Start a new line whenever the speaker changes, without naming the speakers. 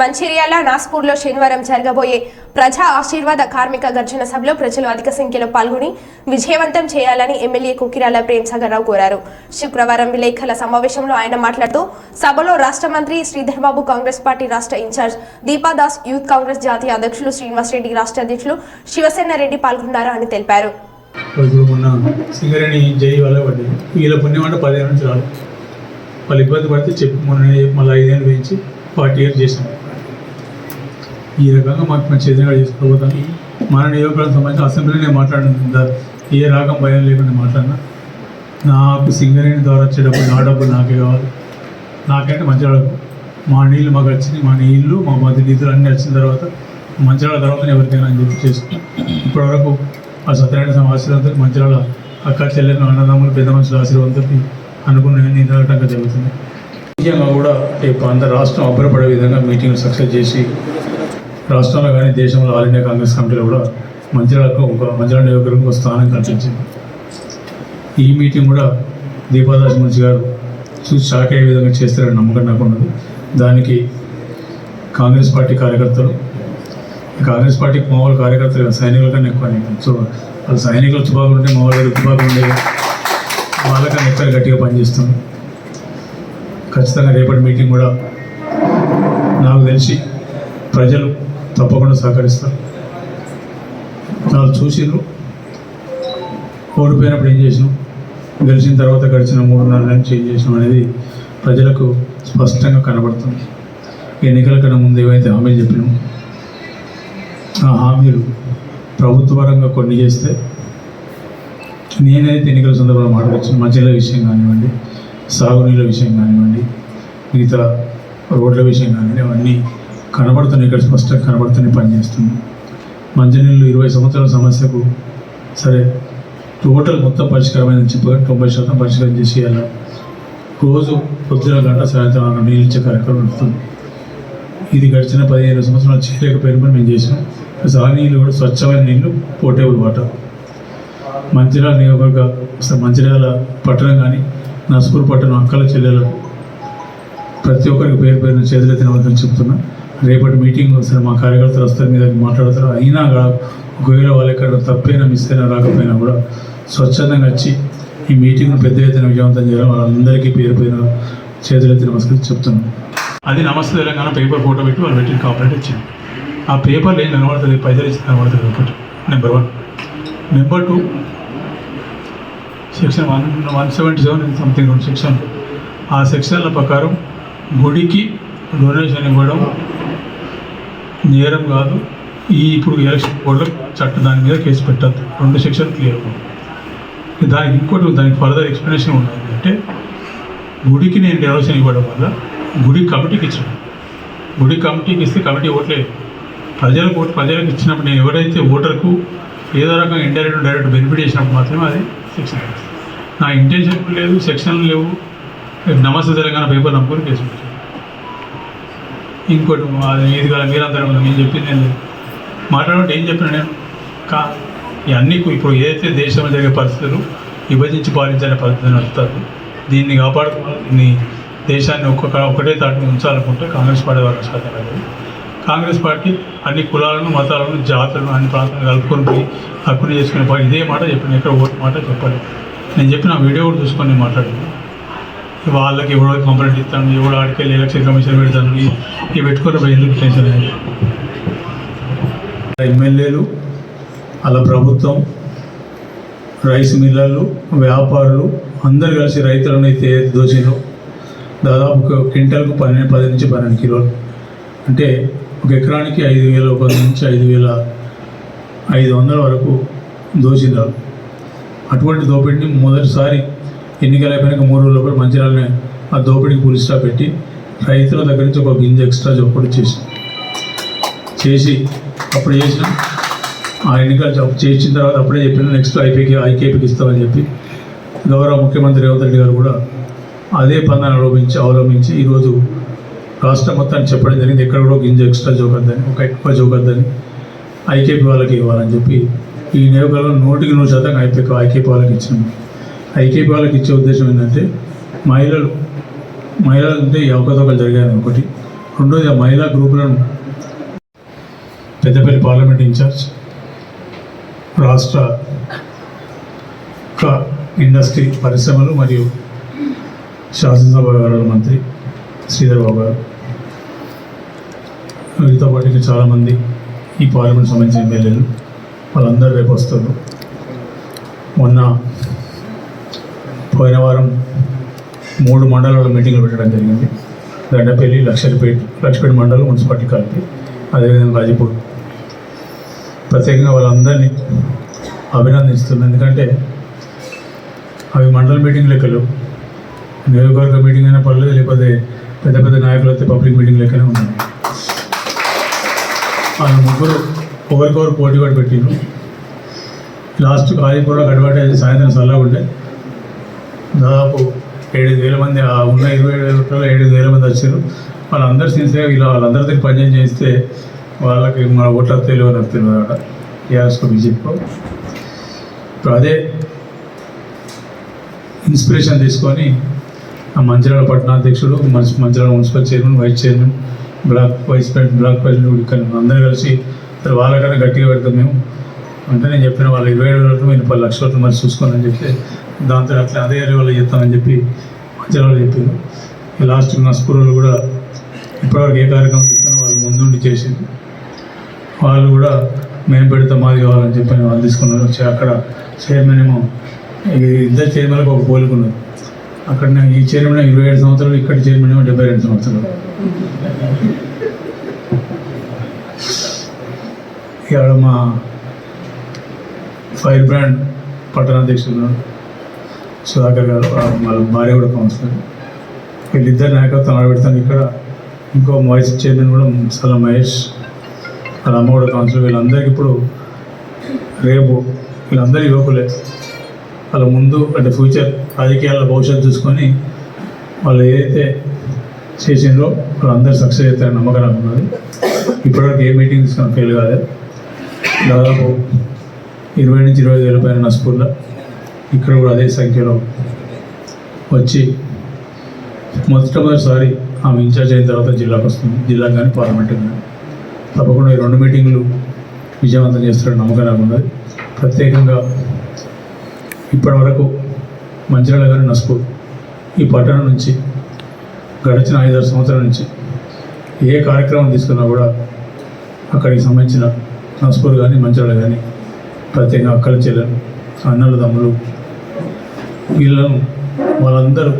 మంచిర్యాల నాస్పూర్లో శనివారం జరగబోయే ప్రజా ఆశీర్వాద కార్మిక గర్జన సభలో ప్రజలు అధిక సంఖ్యలో పాల్గొని విజయవంతం చేయాలని ఎమ్మెల్యే కుకిరాల ప్రేమ్సాగర్ రావు కోరారు. శుక్రవారం విలేకరుల సమావేశంలో ఆయన మాట్లాడుతూ సభలో రాష్ట్ర మంత్రి శ్రీధర్బాబు కాంగ్రెస్ పార్టీ రాష్ట్ర in charge Deepa Das youth Congress జాతీయ అధ్యక్షులు శ్రీనివాస్ రెడ్డి రాష్ట్ర అధ్యక్షులు శివసేన రెడ్డి పాల్గొన్నారు అని తెలిపారు.
ఇప్పుడు మొన్న సింగరేణి జై పడ్డది వీళ్ళ పుణ్యం అంటే పదిహేను నుంచి రాదు వాళ్ళు ఇబ్బంది పడితే చెప్పి మొన్న మళ్ళీ ఐదేళ్ళు వేయించి ఫార్టీ ఇయర్స్ చేసాం ఈ రకంగా మాకు మంచి ఎదురుగా చేసుకోబోతాను మన నియోజకవర్గం సంబంధించిన అసెంబ్లీ నేను మాట్లాడిన. ఏ రాగం భయం లేకుండా మాట్లాడినా. నాకు సింగరేణి ద్వారా వచ్చే డబ్బు నా డబ్బు నాకే కావాలి. నాకంటే మంచిగా మా నీళ్ళు మాకు వచ్చింది మా నీళ్ళు మా మధ్య నిధులు అన్నీ వచ్చిన తర్వాత మంచిగా తర్వాత ఎవరికైనా అని చెప్పి చేసుకున్నాం. ఇప్పటివరకు ఆ సత్యనారాయణ స్వామి ఆశీర్వాదంతో మంచిగా అక్క చెల్లెలు అన్నదమ్ములు పెద్ద మనుషుల ఆశీర్వాదంతో అనుకున్న నిదాటంగా జరుగుతుంది. ముఖ్యంగా కూడా రేపు అందరు రాష్ట్రం అబ్బరపడే విధంగా మీటింగ్ సక్సెస్ చేసి రాష్ట్రంలో కానీ దేశంలో ఆల్ ఇండియా కాంగ్రెస్ కమిటీలో కూడా మంచిర్యాలకు ఒక మంచిర్యాల నియోజకవర్గం స్థానం కల్పించింది. ఈ మీటింగ్ కూడా దీపాదాస్ మున్సి గారు చూసి షాక్ అయ్యే విధంగా చేస్తారని నమ్మకం నాకు ఉన్నది. దానికి కాంగ్రెస్ పార్టీ కార్యకర్తలు కాంగ్రెస్ పార్టీ మామూలు కార్యకర్తలు కాదు, సైనికుల కన్నా ఎక్కువ సో వాళ్ళు సైనికులు తుపాకులు ఉంటే మామూలుగా తుపాకులు ఉండే వాళ్ళకన్నా ఎక్కువ గట్టిగా పనిచేస్తాం ఖచ్చితంగా రేపటి మీటింగ్ కూడా నాకు తెలిసి ప్రజలు తప్పకుండా సహకరిస్తారు వాళ్ళు చూసిర్రు. ఓడిపోయినప్పుడు ఏం చేసినాం? గెలిచిన తర్వాత గడిచిన మూడు నెలలను చేంజ్ చేసినాం అనేది ప్రజలకు స్పష్టంగా కనబడుతుంది. ఎన్నికల కన్నా ముందు ఏవైతే హామీలు చెప్పినాం ఆ హామీలు ప్రభుత్వపరంగా కొన్ని చేస్తే నేనైతే ఎన్నికల సందర్భంలో మాట్లాడచ్చు మధ్యలో విషయం కానివ్వండి సాగునీళ్ళ విషయం కానివ్వండి మిగతా రోడ్ల విషయం కానివ్వండి అవన్నీ కనబడుతున్నాయి ఇక్కడ స్పష్టంగా కనబడుతున్నాయి పనిచేస్తుంది మంచినీళ్ళు ఇరవై సంవత్సరాల సమస్యకు సరే టోటల్ మొత్తం పరిష్కారమైన చెప్పగా తొంభై శాతం పరిష్కారం చేసి అలా రోజు పొద్దున గంట సాయంత్రం నీళ్ళు ఇచ్చే కార్యక్రమం నడుస్తుంది. ఇది గడిచిన పదిహేను సంవత్సరాలు చేయలేకపోయిన పని మేము చేసాం ప్లస్ ఆ నీళ్ళు కూడా స్వచ్ఛమైన నీళ్ళు పోర్టేబుల్ వాటర్. మంచిర్యాల నియోజకవర్గ మంచిర్యాల పట్టణం కానీ నస్పూర్ పట్టణం అక్కల చెల్లెలు ప్రతి ఒక్కరికి పేరు పేరున చేతులు తినవద్దని చెప్తున్నా. రేపటి మీటింగ్ వస్తారు మా కార్యకర్తలు వస్తారు మీద మాట్లాడతారు. అయినా కూడా ఒకవేళ వాళ్ళు ఎక్కడ తప్పైనా మిస్ అయినా రాకపోయినా కూడా స్వచ్ఛందంగా వచ్చి ఈ మీటింగ్ను పెద్ద ఎత్తున విజయవంతం చేయడం వాళ్ళందరికీ పేరు పైన చేతులెత్తి నమస్కరించి చెప్తున్నాను. అది నమస్తే తెలంగాణ పేపర్ ఫోటో పెట్టి వాళ్ళు పెట్టిన కాపరేట్ ఇచ్చింది ఆ పేపర్లు ఏం కనబడుతుంది పైసలు ఇచ్చి కనబడుతుంది ఒకటి. Number one number two section one one seventy seven something section ఆ సెక్షన్ల ప్రకారం గుడికి డొనేషన్ ఇవ్వడం నేరం కాదు ఈ ఇప్పుడు ఎలక్షన్ కోడ్లో చట్ట దాని మీద కేసు పెట్టద్దు. రెండు సెక్షన్ క్లియర్ దానికి ఇంకోటి దానికి ఫర్దర్ ఎక్స్ప్లెనేషన్ ఉన్నది అంటే గుడికి నేను డెవలప్షన్ ఇవ్వడం వల్ల గుడి కమిటీకి ఇచ్చాను. గుడి కమిటీకి ఇస్తే కమిటీ ఓట్లేదు ప్రజలకు ఓటు ప్రజలకు ఇచ్చినప్పుడు నేను ఎవరైతే ఓటర్కు ఏదో రకంగా ఇండైరెక్ట్ డైరెక్ట్ బెనిఫిట్ చేసినప్పుడు మాత్రమే అది సెక్షన్ నా ఇంటెన్షన్ లేదు సెక్షన్లు లేవు. నమస్తే తెలంగాణ పేపర్ నమ్ముకొని కేసు పెట్టాను. ఇంకోటి అది ఇది కదా మీరందరూ నేను చెప్పింది నేను మాట్లాడుకుంటే ఏం చెప్పిన నేను? కా ఇవన్నీ ఇప్పుడు ఏదైతే దేశంలో జరిగే పరిస్థితులు విభజించి పాలించాలనే పద్ధతి నడుపుతారు. దీన్ని కాపాడుకోవాలి. దీన్ని దేశాన్ని ఒక్కొక్క ఒకటే తాటి ఉంచాలనుకుంటే కాంగ్రెస్ పార్టీ వాళ్ళకి సాధ్యం కాదు. కాంగ్రెస్ పార్టీ అన్ని కులాలను మతాలను జాతులను అన్ని ప్రాంతాలను కలుపుకొని పోయి హక్కుని చేసుకునే పార్టీ ఇదే మాట చెప్పిన ఇక్కడ ఓటు మాట చెప్పాలి నేను చెప్పిన వీడియో కూడా చూసుకొని నేను మాట్లాడాను వాళ్ళకి ఎవడో కంప్లైంట్ ఇస్తాను ఎవడో ఆడికెళ్ళి ఎలక్షన్ కమిషన్ పెడతాను ఇవి ఇవి పెట్టుకుని పోయి ఎందుకు టెన్షన్ ఎమ్మెల్యేలు అలా ప్రభుత్వం రైస్ మిల్లర్లు వ్యాపారులు అందరు కలిసి రైతులను అయితే దోషిలో దాదాపు ఒక క్వింటల్కు పన్నెండు పది నుంచి పన్నెండు కిలోలు. అంటే ఒక ఎకరానికి ఐదు వేల పది నుంచి ఐదు వేల ఐదు వందల వరకు దోషిందారు అటువంటి దోపిడిని మొదటిసారి ఎన్నికలు అయిపోయినాక మూడు రోజుల లోపల మంచిర్యాలనే ఆ దోపిడీకి పులిస్టా పెట్టి రైతుల దగ్గర నుంచి ఒక గింజ ఎక్స్ట్రా చొప్పుడు చేసి చేసి అప్పుడు చేసిన ఆ ఎన్నికలు చేసిన తర్వాత అప్పుడే చెప్పిన నెక్స్ట్ ఐపీకి ఐకేపీకి ఇస్తామని చెప్పి గౌరవ ముఖ్యమంత్రి రేవంత్ రెడ్డి గారు కూడా అదే పందాన్ని అవలంబించి అవలంబించి ఈరోజు రాష్ట్రం మొత్తాన్ని చెప్పడం జరిగింది. ఎక్కడ కూడా గింజ ఎక్స్ట్రా జోకద్దని ఒక ఎక్కువ జోకద్దని ఐకేపీ వాళ్ళకి ఇవ్వాలని చెప్పి ఈ నియోజకవర్గంలో నూటికి నూరు శాతం ఐపీ ఐకేపీ వాళ్ళకి ఇచ్చినాము ఐకేపీ వాళ్ళకి ఇచ్చే ఉద్దేశం ఏంటంటే మహిళలు మహిళలు అంటే ఈ అవకతవకలు జరిగాయి ఒకటి రెండోది ఆ మహిళా గ్రూపులను పెద్దపల్లి పార్లమెంట్ ఇన్ఛార్జ్ రాష్ట్ర ఇండస్ట్రీ పరిశ్రమలు మరియు శాసనసభ వ్యవహారాల మంత్రి శ్రీధర్ బాబు గారు. వీరితో పాటు చాలామంది ఈ పార్లమెంట్ సంబంధించిన ఎమ్మెల్యేలు వాళ్ళందరూ రేపు వస్తారు. మొన్న పోయిన వారం మూడు మండలాల మీటింగ్లు పెట్టడం జరిగింది. దండపల్లి లక్షలపేట లక్షపేట మండలం మున్సిపాలిటీ కలిపి అదేవిధంగా రాజపూర్ ప్రత్యేకంగా వాళ్ళందరినీ అభినందిస్తున్నాను. ఎందుకంటే అవి మండల మీటింగ్ లెక్కలు. నియోజకవర్గ మీటింగ్ అయినా పర్లేదు లేకపోతే పెద్ద పెద్ద నాయకులు అయితే పబ్లిక్ మీటింగ్ లెక్కనే ఉన్నాయి. వాళ్ళు ముగ్గురు ఒకరికొకరు పోటీ పడి పెట్టిండ్రు. లాస్ట్ కాజీపూర్లో అడ్వర్టైజ్ సాయంత్రం చల్లగా ఉండే. దాదాపు ఏడు వేల మంది ఆ ఉన్న ఇరవై ఏడు వేల ఏడు వేల మంది వచ్చారు వాళ్ళందరూ సిన్సియర్గా ఇలా వాళ్ళందరితో పనిచేయం చేస్తే వాళ్ళకి మన ఓట్ల తెలియదు నాకు తెలియదు అక్కడ టీఆర్ఎస్కో బీజేపీకో ఇప్పుడు అదే ఇన్స్పిరేషన్ తీసుకొని ఆ మంచిర్యాల పట్టణాధ్యక్షుడు మంచి Mancherial municipal chairman vice chairman block vice president block president ఇక్కడ అందరూ కలిసి వాళ్ళకన్నా గట్టిగా పెడతాం మేము. అంటే నేను చెప్పిన వాళ్ళు ఇరవై ఏడు వరకు మీరు పది లక్షల మరి చూసుకోండి చెప్తే దాంతో అట్లా అదే వాళ్ళు చేస్తామని చెప్పి మంచిర్యాల చెప్పారు. లాస్ట్ నస్పూర్లో కూడా ఇప్పటివరకు ఏ కార్యక్రమం తీసుకుని వాళ్ళు ముందుండి చేసింది. వాళ్ళు కూడా మేము పెడతాం మాది కావాలని చెప్పి వాళ్ళు తీసుకున్నారు. వచ్చి అక్కడ చైర్మన్ ఏమో ఇద్దరు చైర్మన్లకు ఒక పోలుకున్నారు అక్కడ నా- ఈ చైర్మన్ ఇరవై ఏడు సంవత్సరాలు ఇక్కడ చైర్మన్ ఏమో డెబ్బై రెండు సంవత్సరాలు. ఇక్కడ మా ఫైర్ బ్రాండ్ పట్టణాధ్యక్షుడు ఉన్నారు. సుధాకర్ గారు వాళ్ళ భార్య కూడా కౌన్సిలర్ వీళ్ళిద్దరు నాయకత్వం ఆడబెడతాను ఇక్కడ ఇంకో వైస్ చైర్మన్ కూడా సలా మహేష్ వాళ్ళ అమ్మ కూడా కౌన్సిలర్ వీళ్ళందరికీ ఇప్పుడు రేపు వీళ్ళందరూ యువకులే. వాళ్ళ ముందు అంటే ఫ్యూచర్ రాజకీయాల భవిష్యత్తు చూసుకొని వాళ్ళు ఏదైతే చేసిందో వాళ్ళందరూ సక్సెస్ అవుతారని నమ్మకం నాకు ఉన్నది. ఇప్పటివరకు ఏ మీటింగ్స్ తీసుకున్నా ఫెయిల్ కాలేదు. దాదాపు ఇరవై నుంచి ఇరవై వేల పైన స్కూల్లో ఇక్కడ కూడా అదే సంఖ్యలో వచ్చి మొట్టమొదటిసారి ఆమె ఇన్ఛార్జ్ అయిన తర్వాత జిల్లాకు వస్తుంది. జిల్లా కానీ పార్లమెంట్ కానీ. తప్పకుండా ఈ రెండు మీటింగులు విజయవంతం చేస్తారని నమ్మకం నాకు ఉన్నది. ప్రత్యేకంగా ఇప్పటి వరకు మంచిర్యాల గారి నస్పూర్ ఈ పట్టణం నుంచి గడిచిన ఐదారు సంవత్సరాల నుంచి ఏ కార్యక్రమం తీసుకున్నా కూడా అక్కడికి సంబంధించిన నస్పూర్ కానీ మంచిర్యాల కానీ ప్రత్యేకంగా అక్కల చెల్లెలు అన్నలు తమ్ములు వీళ్ళను వాళ్ళందరూ